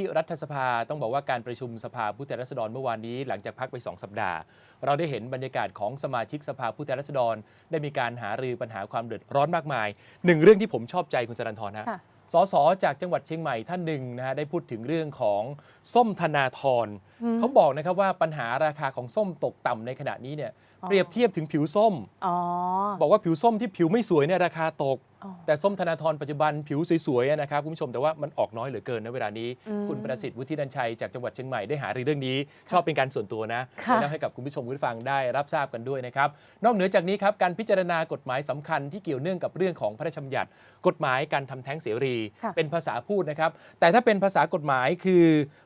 ที่รัฐสภาต้องบอกว่าการประชุมสภาผู้แทนราษฎรเมื่อวานนี้หลังจากพักไป 2 สัปดาห์ เราได้เห็นบรรยากาศของสมาชิกสภาผู้แทนราษฎร ได้มีการหารือปัญหาความเดือดร้อนมากมายหนึ่งเรื่องที่ผมชอบใจคุณสรันทรนะค่ะสสจากจังหวัดเชียงใหม่ท่านหนึ่งนะฮะได้พูดถึงเรื่องของส้มธนาธรเขาบอกนะครับว่าปัญหาราคาของส้มตกต่ำในขณะนี้เนี่ยอ๋อ เปรียบเทียบถึงผิวส้มอ๋อบอกว่าผิวส้มที่ผิวไม่สวยเนี่ยราคาตกอ๋อแต่ส้มธนาธรปัจจุบันผิวสวยๆอะนะครับคุณผู้ชมแต่ว่ามันออกน้อยเหลือเกินนะเวลานี้อืมคุณประสิทธิ์วุฒินันชัยจากจังหวัดเชียงใหม่ได้หารือเรื่องนี้ ชอบเป็นการส่วนตัวนะค่ะแล้วให้กับคุณผู้ชมคุณผู้ฟังได้รับทราบกันด้วยนะครับนอกเหนือจากนี้ครับการพิจารณากฎหมายสำคัญที่เกี่ยวเนื่องกับเรื่องของพระราชบัญญัติ กฎหมายการทำแท้งเสรีค่ะเป็นภาษาพูดนะครับแต่ถ้าเป็นภาษากฎหมายคือ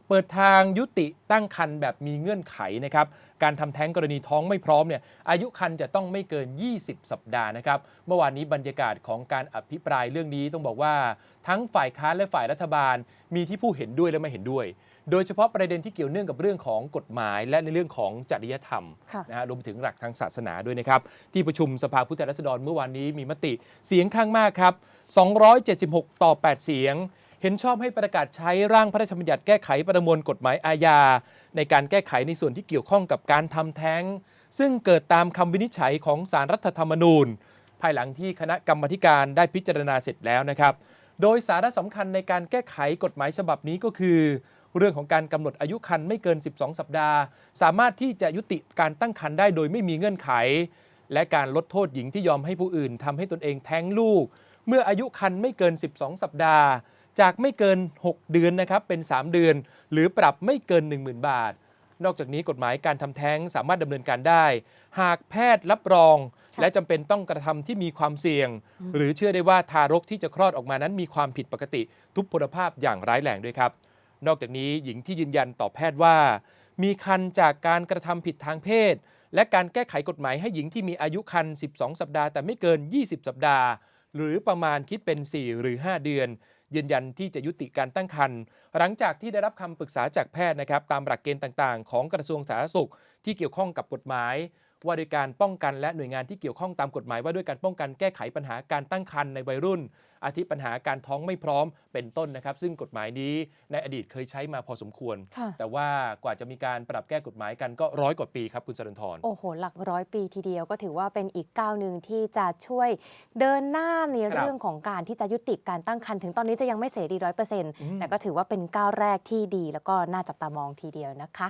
เปิดทางยุติตั้งครรภ์แบบมีเงื่อนไขนะครับการทำแท้งกรณีท้องไม่พร้อมเนี่ยอายุครรภ์จะต้องไม่เกิน 20 สัปดาห์นะครับ เมื่อวานนี้บรรยากาศของการอภิปรายเรื่องนี้ต้องบอกว่า ทั้งฝ่ายค้านและฝ่ายรัฐบาล มีที่ผู้เห็นด้วยและไม่เห็นด้วย โดยเฉพาะประเด็นที่เกี่ยวเนื่องกับเรื่องของกฎหมาย และในเรื่องของจริยธรรมค่ะนะฮะรวมถึงหลักทางศาสนาด้วยนะครับที่ประชุมสภาผู้แทนราษฎรเมื่อวานนี้มีมติเสียงข้างมากครับ276 ต่อ 8 เสียง เห็นชอบให้ประกาศใช้ร่างพระราชบัญญัติแก้ไขประมวลกฎหมายอาญา ในการแก้ไขในส่วนที่เกี่ยวข้องกับการทำแท้ง ซึ่งเกิดตามคำวินิจฉัยของสารรัฐธรรมนูญ ภายหลังที่คณะกรรมธิการได้พิจารณาเสร็จแล้วนะครับ โดยสาระสำคัญในการแก้ไขกฎหมายฉบับนี้ก็คือ เรื่องของการกำหนดอายุครรภ์ไม่เกิน 12 สัปดาห์ สามารถที่จะยุติการตั้งครรภ์ได้โดยไม่มีเงื่อนไข และการลดโทษหญิงที่ยอมให้ผู้อื่นทำให้ตนเองแท้งลูก เมื่ออายุครรภ์ไม่เกิน 12 สัปดาห์ จากไม่เกิน 6 เดือนนะครับเป็น 3 เดือน หรือปรับไม่เกิน 10,000 บาท นอกจากนี้กฎหมายการทำแท้งสามารถดำเนินการได้ หากแพทย์รับรองค่ะและจำเป็นต้องกระทำที่มีความเสี่ยง หรือเชื่อได้ว่าทารกที่จะคลอดออกมานั้นมีความผิดปกติ ทุพพลภาพอย่างร้ายแรงด้วยครับ นอกจากนี้หญิงที่ยืนยันต่อแพทย์ว่า มีคันจากการกระทำผิดทางเพศ และการแก้ไขกฎหมายให้หญิงที่มีอายุคัน 12 สัปดาห์แต่ไม่เกิน 20 สัปดาห์ หรือประมาณคิดเป็น 4 หรือ 5 เดือน ยืนยันที่จะยุติการตั้งครรภ์หลังจากที่ได้รับคำปรึกษาจากแพทย์นะครับตามหลักเกณฑ์ต่างๆ ของกระทรวงสาธารณสุขที่เกี่ยวข้องกับกฎหมาย ว่าโดยการป้องกันและหน่วยงานที่เกี่ยวข้องตามกฎหมายว่าด้วยการป้องกันแก้ไขปัญหาการตั้งครรภ์ในวัยรุ่น อาทิปัญหาการท้องไม่พร้อมเป็นต้นนะครับ ซึ่งกฎหมายนี้ในอดีตเคยใช้มาพอสมควรค่ะแต่ว่ากว่าจะมีการปรับแก้กฎหมายกันก็ร้อยกว่าปีครับคุณสรันทรโอ้โห หลักร้อยปีทีเดียวก็ถือว่าเป็นอีกก้าวหนึ่งที่จะช่วยเดินหน้าในครับเรื่องของการที่จะยุติการตั้งครรภ์ถึงตอนนี้จะยังไม่เสรีร้อยเปอร์เซ็นต์อืมแต่ก็ถือว่าเป็นก้าวแรกที่ดี แล้วก็น่าจับตามองทีเดียวนะคะ